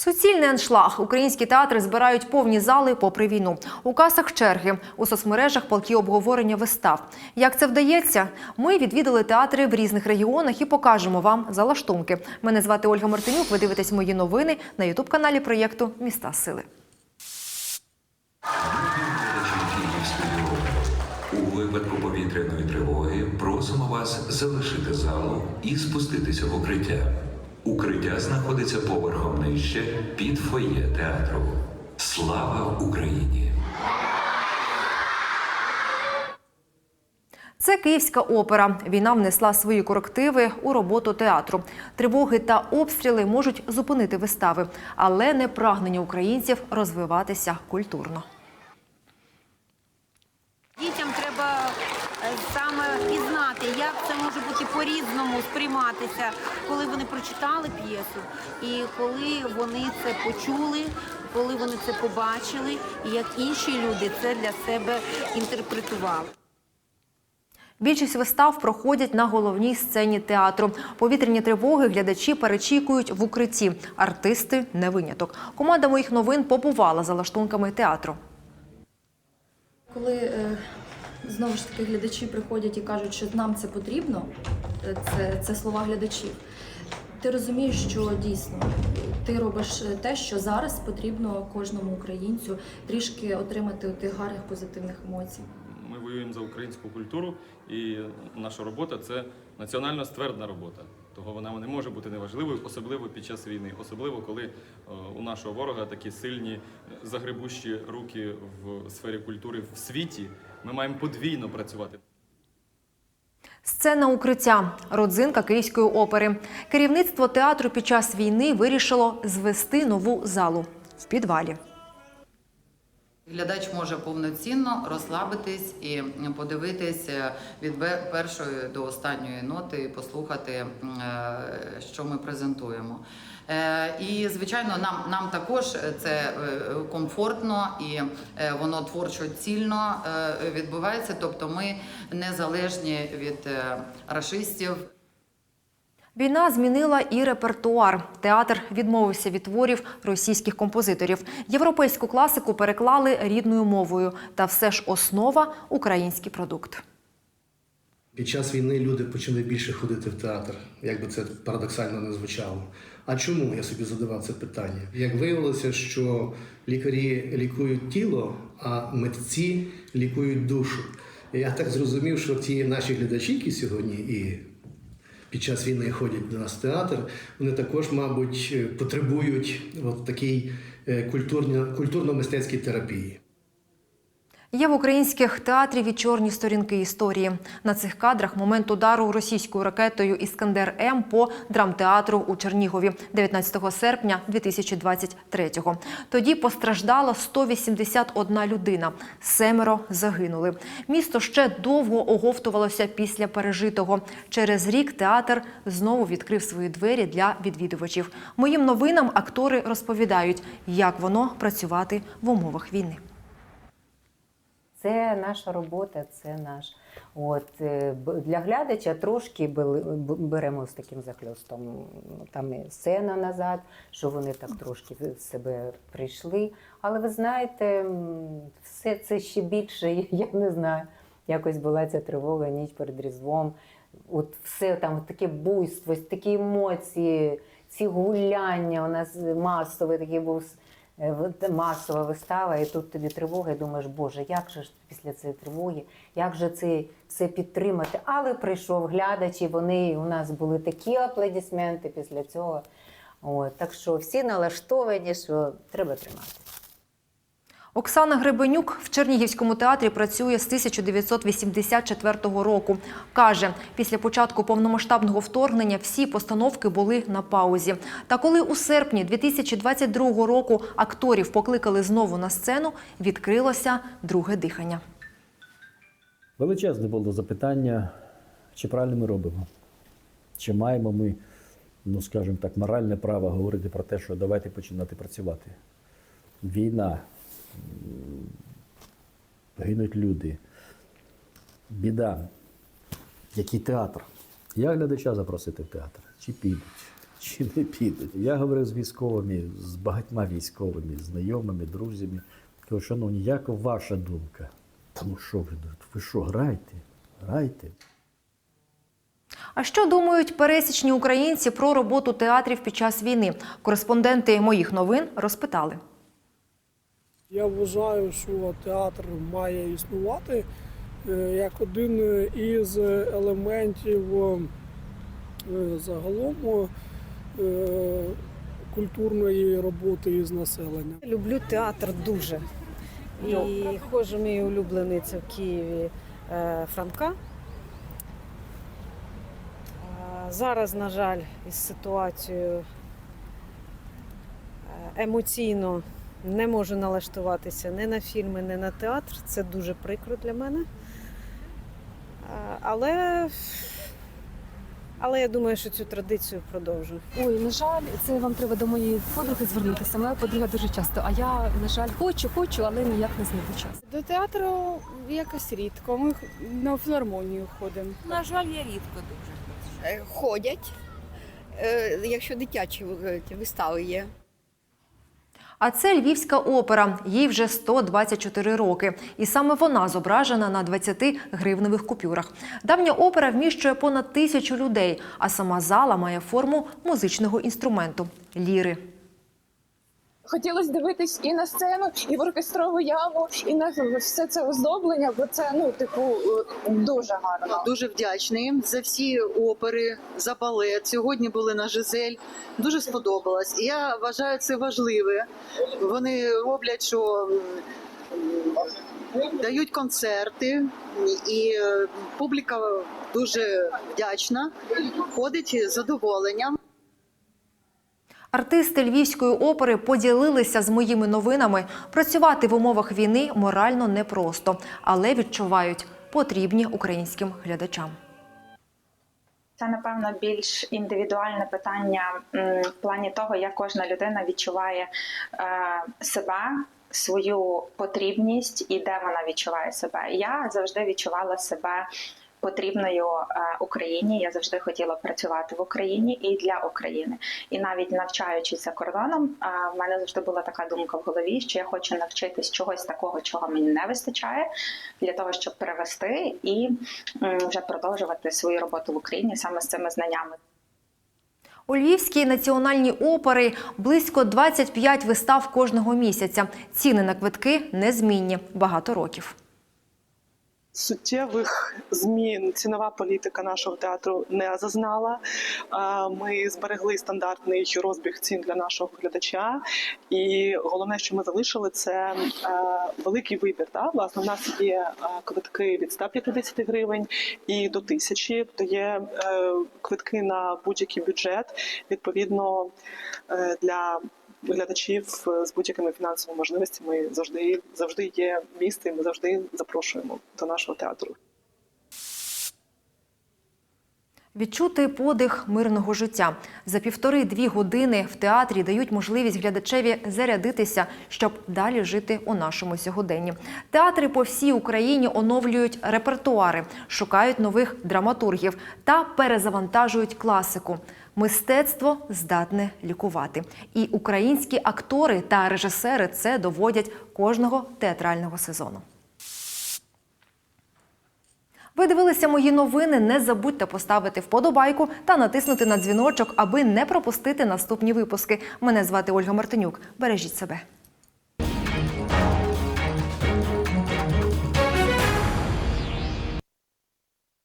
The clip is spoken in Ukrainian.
Суцільний аншлаг. Українські театри збирають повні зали попри війну. У касах черги, у соцмережах палкі обговорення вистав. Як це вдається? Ми відвідали театри в різних регіонах і покажемо вам залаштунки. Мене звати Ольга Мартинюк. Ви дивитесь мої новини на ютуб-каналі проєкту Міста Сили. У випадку повітряної тривоги просимо вас залишити залу і спуститися в укриття. Укриття знаходиться поверхом нижче під фоє театру. Слава Україні! Це Київська опера. Війна внесла свої корективи у роботу театру. Тривоги та обстріли можуть зупинити вистави, але не прагнення українців розвиватися культурно. Саме пізнати, як це може бути по-різному сприйматися, коли вони прочитали п'єсу, і коли вони це почули, коли вони це побачили, і як інші люди це для себе інтерпретували. Більшість вистав проходять на головній сцені театру. Повітряні тривоги глядачі перечікують в укритті. Артисти не виняток. Команда моїх новин побувала за лаштунками театру. Коли е, знову ж таки глядачі приходять і кажуть, що нам це потрібно, е, це, це слова глядачів. Ти розумієш, що дійсно ти робиш е, те, що зараз потрібно кожному українцю трішки отримати тих гарних позитивних емоцій. Ми воюємо за українську культуру, і наша робота це національно ствердна робота. Того вона не може бути неважливою, особливо під час війни, особливо коли е, у нашого ворога такі сильні загребущі руки в сфері культури в світі. Ми маємо подвійно працювати. Сцена укриття родзинка Київської опери. Керівництво театру під час війни вирішило звести нову залу в підвалі. Глядач може повноцінно розслабитись і подивитись е, від першої до останньої ноти і послухати, е, що ми презентуємо. Е, І, звичайно, нам, нам також це е, комфортно і е, воно творчо цільно відбувається. Тобто ми незалежні від рашистів. Війна змінила і репертуар. Театр відмовився від творів російських композиторів. Європейську класику переклали рідною мовою. Та все ж основа український продукт. Під час війни люди почали більше ходити в театр, як би це парадоксально не звучало. А чому я собі задавав це питання? Як виявилося, що лікарі лікують тіло, а митці лікують душу. Я так зрозумів, що ті наші глядачі, які сьогодні і під час війни ходять до нас в театр, вони також, мабуть, потребують от такій е, культурно-мистецькій терапії. Є в українських театрів і чорні сторінки історії. На цих кадрах момент удару російською ракетою Іскандер М по драмтеатру у Чернігові 19 серпня 2023-го. Тоді постраждала 181 людина. Семеро загинули. Місто ще довго оговтувалося після пережитого. Через рік театр знову відкрив свої двері для відвідувачів. Моїм новинам актори розповідають, як воно працювати в умовах війни. Це наша робота, це наш. От е, для глядача трошки беремо з таким захльостом. Там і сцена назад, що вони так трошки в себе прийшли. Але ви знаєте, все це ще більше, я не знаю. Якось була ця тривога, ніч перед Різдвом. От все там таке буйство, такі емоції, ці гуляння. У нас масовий такий був масова вистава, і тут тобі тривога, і думаєш, Боже, як же ж після цієї тривоги, як же це все підтримати? Але прийшов глядач, і вони у нас були такі аплодисменти після цього. От, так що всі налаштовані, що треба тримати. Оксана Гребенюк в Чернігівському театрі працює з 1984 року. Каже, після початку повномасштабного вторгнення всі постановки були на паузі. Та коли у серпні 2022 року акторів покликали знову на сцену, відкрилося друге дихання. Величезне було запитання, чи правильно ми робимо, чи маємо ми, ну скажімо так, моральне право говорити про те, що давайте починати працювати. Війна, гинуть люди, біда. Який театр? Як глядача запросити в театр? Чи підуть? чи не підуть. Я говорив з військовими, з багатьма військовими, знайомими, друзями. Кажу, шановні, яка ваша думка? Тому що ви, ви що, грайте, грайте. А що думають пересічні українці про роботу театрів під час війни? Кореспонденти моїх новин розпитали. Я вважаю, що театр має існувати е, як один із елементів е, загалом е, культурної роботи із населенням. Люблю театр дуже. І ходжу мій улюблений це в Києві Франка. Зараз, на жаль, із ситуацією емоційно не можу налаштуватися ні на фільми, ні на театр. Це дуже прикро для мене. Але, але я думаю, що цю традицію продовжу. Ой, на жаль, це вам треба до моєї подруги звернутися. Моя подруга дуже часто. А я, на жаль, хочу, хочу, але ніяк не знайду час. До театру якось рідко. Ми на філармонію ходимо. На жаль, я рідко дуже. Е, Ходять, е, якщо дитячі е, вистави є. А це Львівська опера. Їй вже 124 роки. І саме вона зображена на 20 гривневих купюрах. Давня опера вміщує понад тисячу людей, а сама зала має форму музичного інструменту ліри. Хотілося дивитись і на сцену, і в оркестрову яму, і на все це оздоблення, бо це ну типу дуже гарно. Дуже вдячний за всі опери, за балет. Сьогодні були на Жизель. Дуже сподобалось. Я вважаю це важливе. Вони роблять, що дають концерти, і е, публіка дуже вдячна, ходить з задоволенням. Артисти Львівської опери поділилися з моїми новинами. Працювати в умовах війни морально непросто, але відчувають потрібні українським глядачам. Це напевно більш індивідуальне питання в плані того, як кожна людина відчуває е, себе, свою потрібність і де вона відчуває себе. Я завжди відчувала себе потрібною е, Україні. Я завжди хотіла працювати в Україні і для України. І навіть навчаючись за кордоном, е, в мене завжди була така думка в голові, що я хочу навчитись чогось такого, чого мені не вистачає, для того, щоб перевести і вже продовжувати свою роботу в Україні саме з цими знаннями. У Львівській національній опери близько 25 вистав кожного місяця. Ціни на квитки незмінні багато років. Суттєвих змін цінова політика нашого театру не зазнала. Ми зберегли стандартний розбіг цін для нашого глядача, і головне, що ми залишили, це е, великий вибір. Да? Власне, у нас є е, квитки від 150 гривень і до 1000, то є е, квитки на будь-який бюджет. Відповідно для глядачів з будь-якими фінансовими можливостями завжди завжди є місце. і Ми завжди запрошуємо до нашого театру. Відчути подих мирного життя за півтори-дві години в театрі дають можливість глядачеві зарядитися, щоб далі жити у нашому сьогоденні. Театри по всій Україні оновлюють репертуари, шукають нових драматургів та перезавантажують класику. Мистецтво здатне лікувати. І українські актори та режисери це доводять кожного театрального сезону. Ви дивилися мої новини. Не забудьте поставити вподобайку та натиснути на дзвіночок, аби не пропустити наступні випуски. Мене звати Ольга Мартинюк. Бережіть себе.